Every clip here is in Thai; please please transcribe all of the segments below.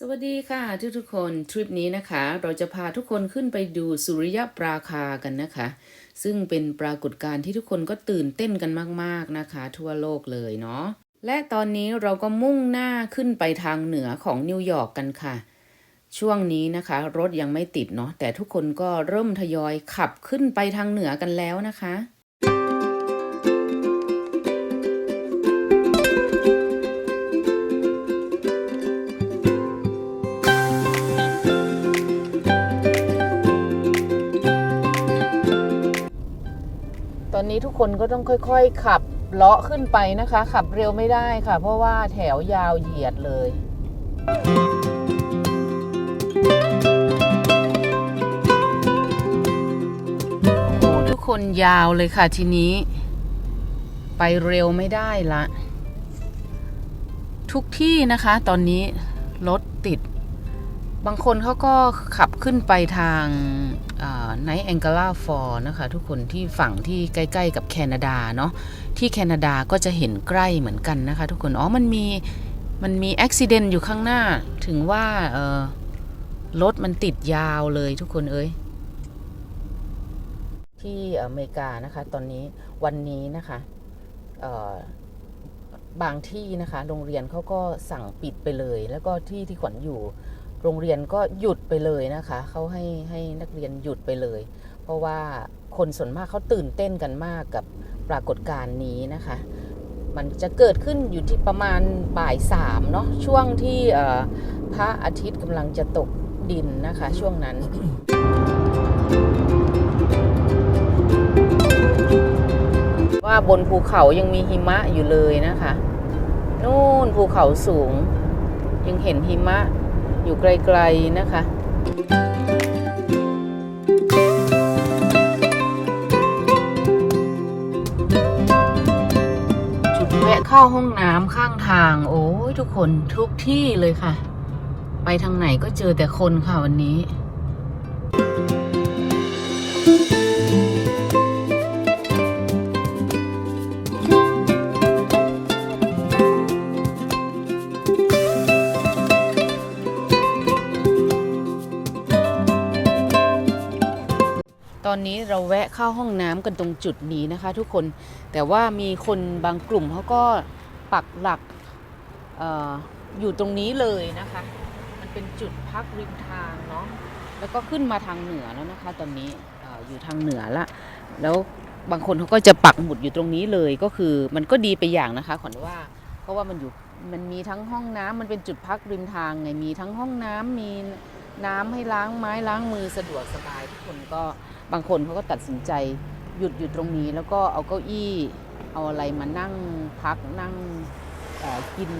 สวัสดีค่ะทุกทุกคนทริปนี้นะคะ เราจะพาทุกคนขึ้นไปดูสุริยปราคากันนะคะ ซึ่งเป็นปรากฏการณ์ที่ทุกคนก็ตื่นเต้นกันมากๆนะคะ ทั่วโลกเลยเนาะและตอนนี้เราก็มุ่งหน้าขึ้นไปทางเหนือของนิวยอร์กกันค่ะ ช่วงนี้นะคะ รถยังไม่ติดเนาะแต่ทุกคนก็เริ่มทยอยขับขึ้นไปทางเหนือกันแล้วนะคะ นี้ทุกคนก็ต้องค่อยๆ ขับเลาะขึ้นไปนะคะ ขับเร็วไม่ได้ค่ะ เพราะว่าแถวยาวเหยียดเลยโอ้ทุกคนยาวเลยค่ะทีนี้ ไปเร็วไม่ได้ละ ทุกที่นะคะ ตอนนี้รถติด บางคนเขาก็ขับขึ้นไปทาง ไนท์แองเกลาฟอร์นะคะ ทุกคนที่ฝั่งที่ใกล้ ๆ กับแคนาดาเนาะที่แคนาดาก็จะเห็นใกล้เหมือนกันนะคะ ทุกคนอ๋อมันมีมันมีอุบิเหตุอยู่ข้างหน้า ถึงว่ารถมันติดยาวเลยทุกคนเอ้ยที่อเมริกานะคะ ตอนนี้วันนี้นะคะบางที่นะคะ โรงเรียนเขาก็สั่งปิดไปเลย แล้วก็ที่ที่ขวัญอยู่ โรงเรียนก็หยุดไปเลยนะคะเขาให้ให้นักเรียนหยุดไปเลย เพราะว่าคนส่วนมากเขาตื่นเต้นกันมากกับปรากฏการณ์นี้นะคะ มันจะเกิดขึ้นอยู่ที่ประมาณบ่ายสามเนาะช่วงที่พระอาทิตย์กำลังจะตกดินนะคะ ช่วงนั้นว่าบนภูเขายังมีหิมะอยู่เลยนะคะ นู่นภูเขาสูง ยังเห็นหิมะ อยู่ไกลๆนะคะ จุดแวะเข้าห้องน้ำข้างทาง โอ้ยทุกคนทุกที่เลยค่ะ ไปทางไหนก็เจอแต่คนค่ะวันนี้ อนนี้เราแวะเข้าห้องน้ำกันตรงจุดนี้นะคะทุกคนแต่ว่ามีคนบางกลุ่มเขาก็ปักหลักอออยู่ตรงนี้เลยนะคะ มันเป็นจุดพักริมทางเนาะแล้วก็ขึ้นมาทางเหนือแล้วนะคะ ตอนนี้อออยู่ทางเหนือละแล้วบางคนเขาก็จะปักหมุดอยู่ตรงนี้เลยก็คือมันก็ดีไปอย่างนะคะขวัญว่าเพราะว่ามันอยู่มันมีทั้งห้องน้ำมันเป็นจุดพักริมทางไงมีทั้งห้องน้ำมีน้ำให้ล้างไม้ล้างมือสะดวกสบายทุกคนก็ บางคนเขาก็ตัดสินใจหยุดอยู่ตรงนี้แล้วก็เอาเก้าอี้เอาอะไรมานั่งพักนั่งกิน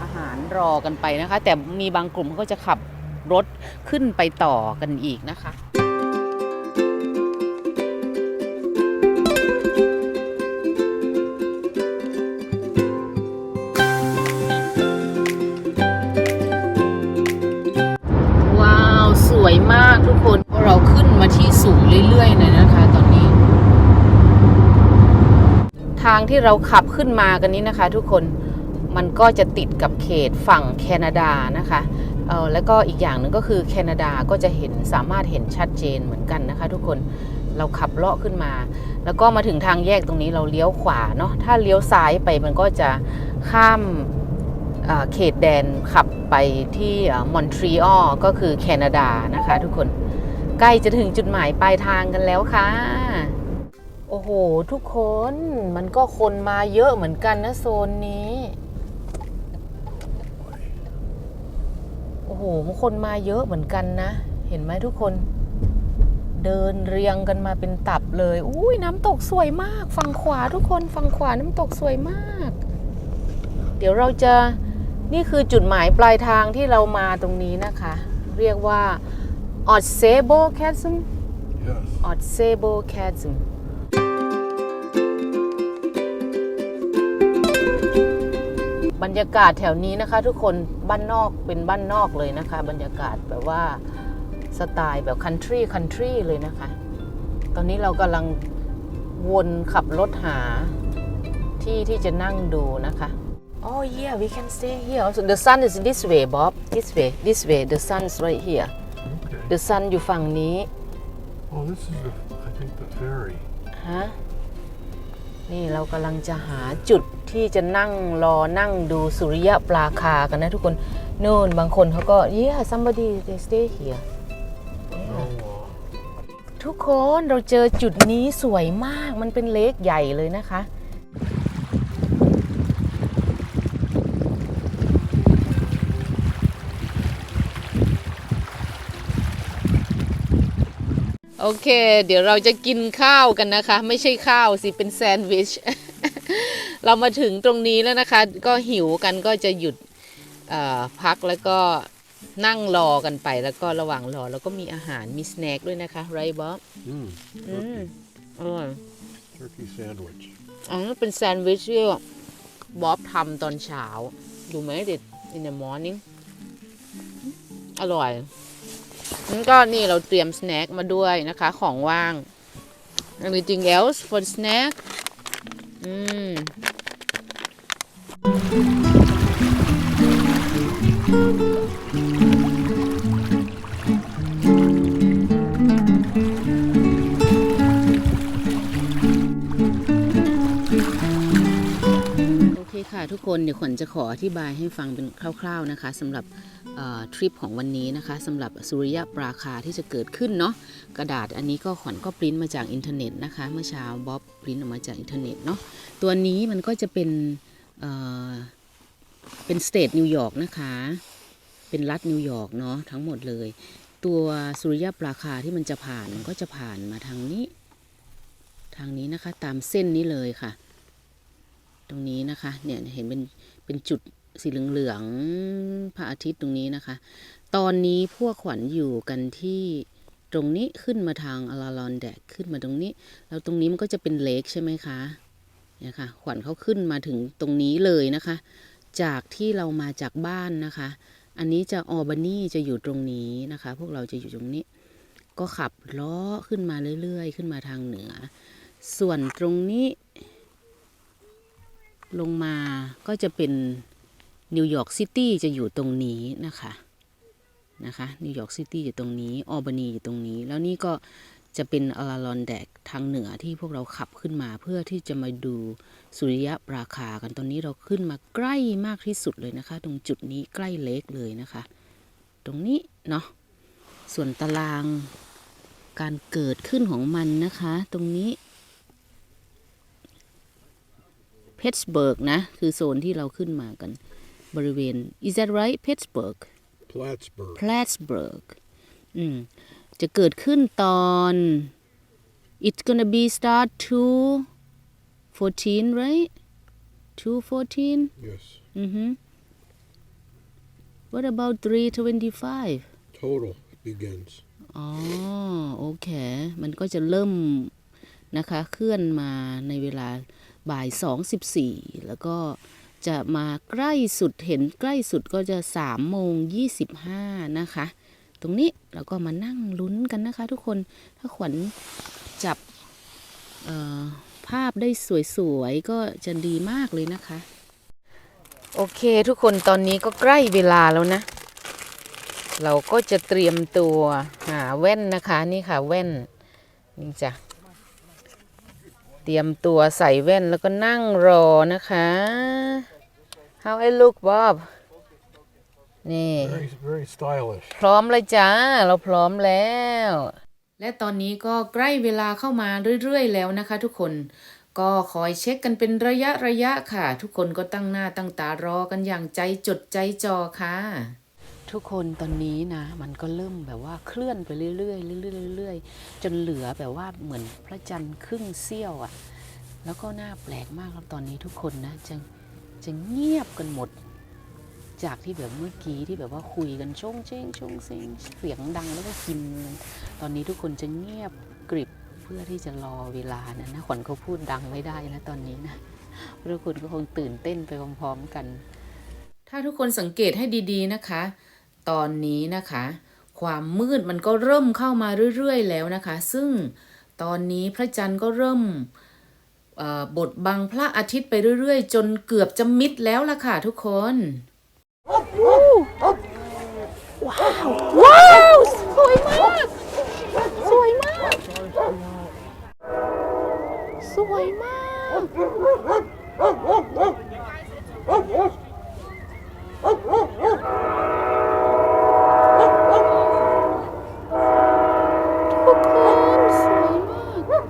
อาหารรอกันไปนะคะ แต่มีบางกลุ่มเขาก็จะขับรถขึ้นไปต่อกันอีกนะคะ ที่เราขับขึ้นมากันนี้นะคะ ทุกคนมันก็จะติดกับเขตฝั่งแคนาดานะคะเออแล้วก็อีกอย่างหนึ่งก็คือแคนาดาก็จะเห็นสามารถเห็นชัดเจนเหมือนกันนะคะ ทุกคนเราขับเลาะขึ้นมา แล้วก็มาถึงทางแยกตรงนี้เราเลี้ยวขวาเนาะถ้าเลี้ยวซ้ายไปมันก็จะข้ามเอ่อเขตแดนขับไปที่มอนทรีออลก็คือแคนาดานะคะ ทุกคนใกล้จะถึงจุดหมายปลายทางกันแล้วค่ะ โอ้โห ทุกคนมันก็คนมาเยอะเหมือนกันนะโซนนี้ โอ้โหคนมาเยอะเหมือนกันนะ เห็นไหมทุกคน เดินเรียงกันมาเป็นตับเลยอุ้ยน้ำตกสวยมาก ฝั่งขวาทุกคนฝั่งขวาน้ำตกสวยมาก เดี๋ยวเราจะนี่คือจุดหมายปลายทางที่เรามาตรงนี้นะคะ เรียกว่าออดเซโบแคสม Yes. ออดเซโบแคสม รรยากาศแถวนี้นะคะ ทุกคนบ้านนอกเป็นบ้านนอกเลยนะคะ บรรยากาศแบบว่าสไตล์แบบคันทรีคันทรีเลยนะคะ ตอนนี้เรากำลังวนขับรถหาที่ที่จะนั่งดูนะคะ Oh yeah, we can stay here. Also, the sun is this way, Bob. This way, this way. The sun's right here. Okay. The sun อยู่ฝั่งนี้ Oh, this is the, I think the ferry. ฮะ นี่เรากำลังจะหาจุด ที่จะนั่งรอนั่งดูสุริยะปราคากันนะทุกคนนู่นบางคนเขาก็ yeah somebody they stay here Oh, ทุกคนเราเจอจุดนี้สวยมากมันเป็นเลคใหญ่เลยนะคะ โอเค เดี๋ยวเราจะกินข้าวกันนะคะ ไม่ใช่ข้าวสิ เป็นแซนด์วิช เรามาถึงตรงนี้แล้วนะคะ ก็หิวกันก็จะหยุดเอ่อพักแล้วก็นั่งรอกันไปแล้วก็ระหว่างรอแล้วก็มีอาหารมีสแน็คด้วยนะคะไรบ๊อบ mm, อืม turkey, อร่อย turkey sandwich. อันนี้เป็นแซนด์วิชที่บ๊อบทำตอนเช้า ดูไหมเด็ด in the morning อร่อยนั่นก็นี่เราเตรียมสแน็คมาด้วยนะคะ ของว่าง anything else for snack อืมโอเคค่ะทุกคนเดี๋ยวขวัญจะขออธิบายให้ฟังเป็นคร่าว ๆนะคะสำหรับ ทริปของวันนี้นะคะสำหรับสุริยะปราคาที่จะเกิดขึ้นเนาะกระดาษอันนี้ก็ขวัญก็ปริ้นมาจากอินเทอร์เน็ตนะคะ เมื่อเช้าบ๊อบปริ้นออกมาจากอินเทอร์เน็ตเนาะตัวนี้มันก็จะเป็นเเป็นสเตทนิวยอร์กนะคะ เป็นรัฐนิวยอร์กเนาะทั้งหมดเลย ตัวสุริยะปราคาที่มันจะผ่านมันก็จะผ่านมาทางนี้ ทางนี้นะคะตามเส้นนี้เลยค่ะ ตรงนี้นะคะเนี่ยเห็นเป็นเป็นจุด สีเหลืองๆพระอาทิตย์ตรงนี้นะคะ ตอนนี้พวกขวัญอยู่กันที่ตรงนี้ขึ้นมาทางอาราลอนแดกขึ้นมาตรงนี้ แล้วตรงนี้มันก็จะเป็นเลคใช่ไหมคะเนี่ยค่ะขวัญเขาขึ้นมาถึงตรงนี้เลยนะคะ จากที่เรามาจากบ้านนะคะ อันนี้จะออบานีจะอยู่ตรงนี้นะคะ พวกเราจะอยู่ตรงนี้ ก็ขับล้อขึ้นมาเรื่อยๆ ขึ้นมาทางเหนือ ส่วนตรงนี้ ลงมาก็จะเป็น นิวยอร์กซิตี้จะอยู่ตรงนี้นะคะนะคะนิวยอร์กซิตี้อยู่ตรงนี้ออบานีอยู่ตรงนี้ แล้วนี่ก็จะเป็นอาราลอนแดกทางเหนือที่พวกเราขับขึ้นมาเพื่อที่จะมาดูสุริยะปราคากันตอนนี้เราขึ้นมาใกล้มากที่สุดเลยนะคะ ตรงจุดนี้ใกล้เลกเลยนะคะ ตรงนี้เนาะส่วนตารางการเกิดขึ้นของมันนะคะ ตรงนี้เพตสเบิร์กนะ คือโซนที่เราขึ้นมากัน บริเวณ is that right เพตสเบิร์ก Plattsburgh. พลาสเบิร์กอืมจะเกิดขึ้นตอน it's gonna be start 2 14 right 2 14 Yes. อือฮึ what about 3 25 Total begins. อ๋อโอเค มันก็จะเริ่มนะคะ เคลื่อนมาในเวลาบ่ายสองสิบสี่แล้วก็ จะมาใกล้สุดเห็นใกล้สุดก็จะสามโมงยี่สิบห้านะคะ ตรงนี้เราก็มานั่งลุ้นกันนะคะ ทุกคนถ้าขวัญจับภาพได้สวยๆ ก็จะดีมากเลยนะคะ โอเคทุกคนตอนนี้ก็ใกล้เวลาแล้วนะ เราก็จะเตรียมตัวหาแว่นนะคะนี่ค่ะแว่นนี่จ้ะเตรียมตัวใส่แว่นแล้วก็นั่งรอนะคะ How I look Bob นี่ Very, very stylish. พร้อมเลยจ้า เราพร้อมแล้ว และตอนนี้ก็ใกล้เวลาเข้ามาเรื่อยๆ แล้วนะคะทุกคน ก็คอยเช็คกันเป็นระยะระยะค่ะ ทุกคนก็ตั้งหน้าตั้งตารอกันอย่างใจจดใจจ่อค่ะ ทุกคนตอนนี้นะ มันก็เริ่มแบบว่าเคลื่อนไปเรื่อยๆเรื่อยๆเรื่อยๆจนเหลือแบบว่าเหมือนพระจันทร์ครึ่งเสี้ยวอะ่ะ แล้วก็น่าแปลกมากครับตอนนี้ทุกคนนะจะ จะเงียบกันหมด จากที่แบบเมื่อกี้ที่แบบว่าคุยกันชงเชงชงเชงเสียงดังแล้วก็กิน ตอนนี้ทุกคนจะเงียบกริบเพื่อที่จะรอเวลานะนะขวัญเขาพูดดังไม่ได้นะตอนนี้นะทุกคนก็คงตื่นเต้นไปพร้อมๆกัน ถ้าทุกคนสังเกตให้ดีๆนะคะ ตอนนี้นะคะ ความมืดมันก็เริ่มเข้ามาเรื่อยๆแล้วนะคะ ซึ่งตอนนี้พระจันทร์ก็เริ่ม บทบังพระอาทิตย์ไปเรื่อยๆ จนเกือบจะมิดแล้วล่ะค่ะทุกคนว้าวสวยมาก สวยมาก สวยมาก ทุกคนสวยมาก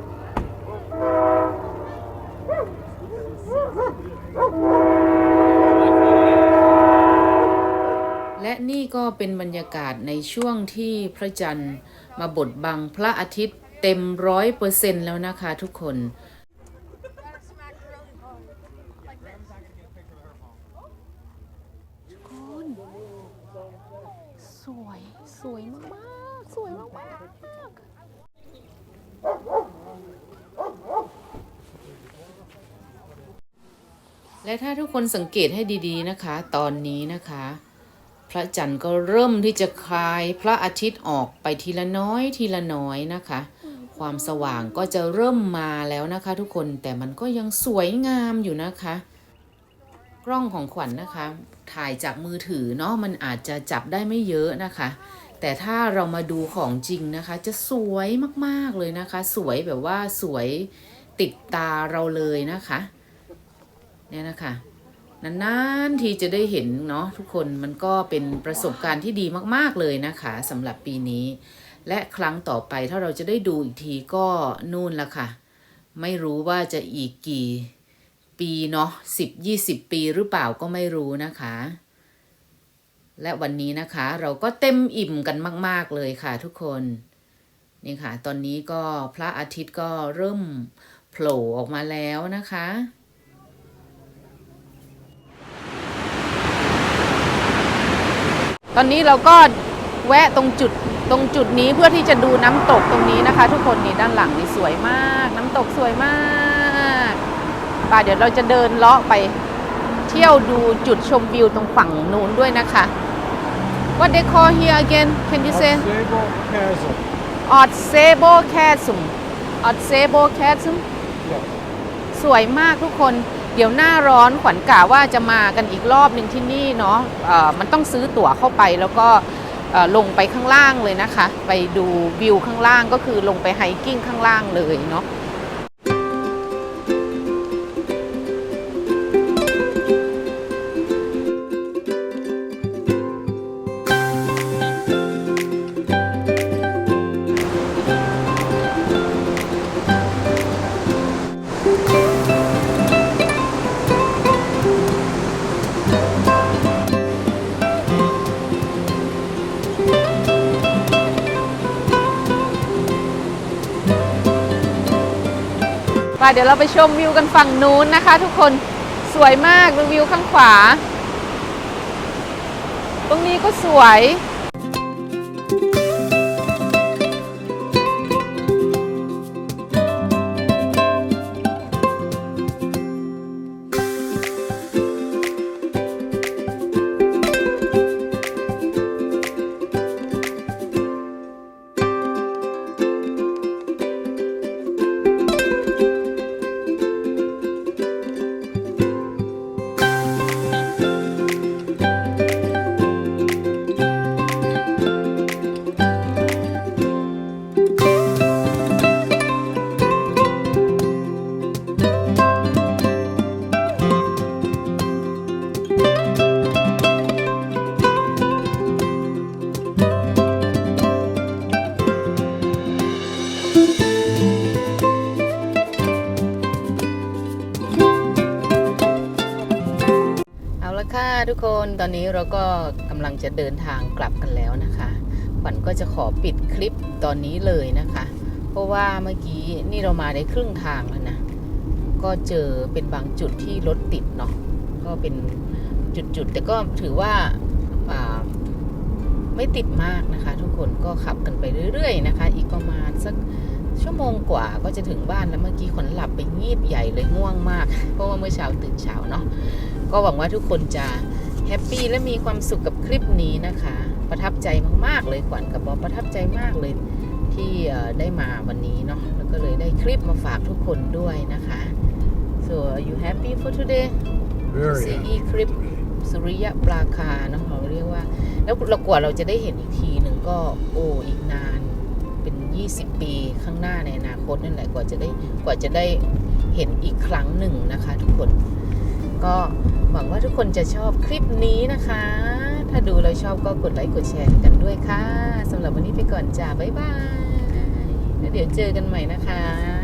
และนี่ก็ เป็นบรรยากาศในช่วงที่พระจันทร์มาบดบังพระอาทิตย์เต็มร้อยเปอร์เซ็นต์แล้วนะคะทุกคน สวย สวยมาก ๆ สวยมาก ๆ และถ้าทุกคนสังเกตให้ดี ๆ นะคะ ตอนนี้นะคะ พระจันทร์ก็เริ่มที่จะคลายพระอาทิตย์ออกไปทีละน้อยทีละน้อยนะคะ ความสว่างก็จะเริ่มมาแล้วนะคะ ทุกคนแต่มันก็ยังสวยงามอยู่นะคะ กล้องของขวัญนะคะ ถ่ายจากมือถือเนาะมันอาจจะจับได้ไม่เยอะนะคะ แต่ถ้าเรามาดูของจริงนะคะ จะสวยมากๆเลยนะคะ สวยแบบว่าสวยติดตาเราเลยนะคะเนี่ยนะคะ นานๆทีจะได้เห็นเนาะทุกคนมันก็เป็นประสบการณ์ที่ดีมากๆเลยนะคะสำหรับปีนี้ และครั้งต่อไปถ้าเราจะได้ดูอีกทีก็นู่นละค่ะ ไม่รู้ว่าจะอีกกี่ปีเนาะสิบยี่สิบปีหรือเปล่าก็ไม่รู้นะคะ และวันนี้นะคะเราก็เต็มอิ่มกันมาก ๆเลยค่ะทุกคนนี่ค่ะ ตอนนี้ก็พระอาทิตย์ก็เริ่มโผล่ออกมาแล้วนะคะ ตอนนี้เราก็แวะตรงจุดตรงจุดนี้เพื่อที่จะดูน้ำตกตรงนี้นะคะ ทุกคนนี่ด้านหลังนี่สวยมาก น้ำตกสวยมากป่าเดี๋ยวเราจะเดินเลาะไปเที่ยวดูจุดชมวิวตรงฝั่งนู้นด้วยนะคะ What they call here again Can you say Sable Chasm. Odd Sable Chasm Odd Sable Chasm Yeah. สวยมากทุกคน เดี๋ยวหน้าร้อนขวัญกะว่าจะมากันอีกรอบหนึ่งที่นี่เนาะะมันต้องซื้อตั๋วเข้าไปแล้วก็ลงไปข้างล่างเลยนะคะ ไปดูวิวข้างล่างก็คือลงไปไฮกิ้งข้างล่างเลยเนาะ เดี๋ยวเราไปชมวิวกันฝั่งนู้นนะคะ ทุกคนสวยมากดูวิวข้างขวา ตรงนี้ก็สวย กคนตอนนี้เราก็กำลังจะเดินทางกลับกันแล้วนะคะขวัญก็จะขอปิดคลิปตอนนี้เลยนะคะ เพราะว่าเมื่อกี้นี่เรามาได้ครึ่งทางแล้วนะ ก็เจอเป็นบางจุดที่รถติดเนาะก็เป็นจุดๆแต่ก็ถือว่าาไม่ติดมากนะคะ ทุกคนก็ขับกันไปเรื่อยๆนะคะ อีกประมาณสักชั่วโมงกว่าก็จะถึงบ้านแล้วเมื่อกี้ขวัญหลับไปงีบใหญ่เลยง่วงมาก เพราะว่าเมื่อเช้าตื่นเช้าเนาะก็หวังว่าทุกคนจะ แฮปปี้และมีความสุขกับคลิปนี้นะคะ ประทับใจมากๆเลยขวัญกับบอมประทับใจมากเลยที่เอ่อได้มาวันนี้เนาะแล้วก็เลยได้คลิปมาฝากทุกคนด้วยนะคะ so are you happy for today Very ซี happy. อีคลิปสุริยะปราคาเนาะเราเรียกว่า แล้วเรากว่าเราจะได้เห็นอีกทีหนึ่งก็โอ้อีกนานเป็น 20 ปีข้างหน้าในอนาคตนั่นแหละกว่าจะได้กว่าจะได้เห็นอีกครั้งหนึ่งนะคะทุกคน ก็หวังว่าทุกคนจะชอบคลิปนี้นะคะ ถ้าดูแล้วชอบก็กดไลค์กดแชร์กันด้วยค่ะสำหรับวันนี้ไปก่อนจ้าบ๊ายบายแล้วเดี๋ยวเจอกันใหม่นะคะ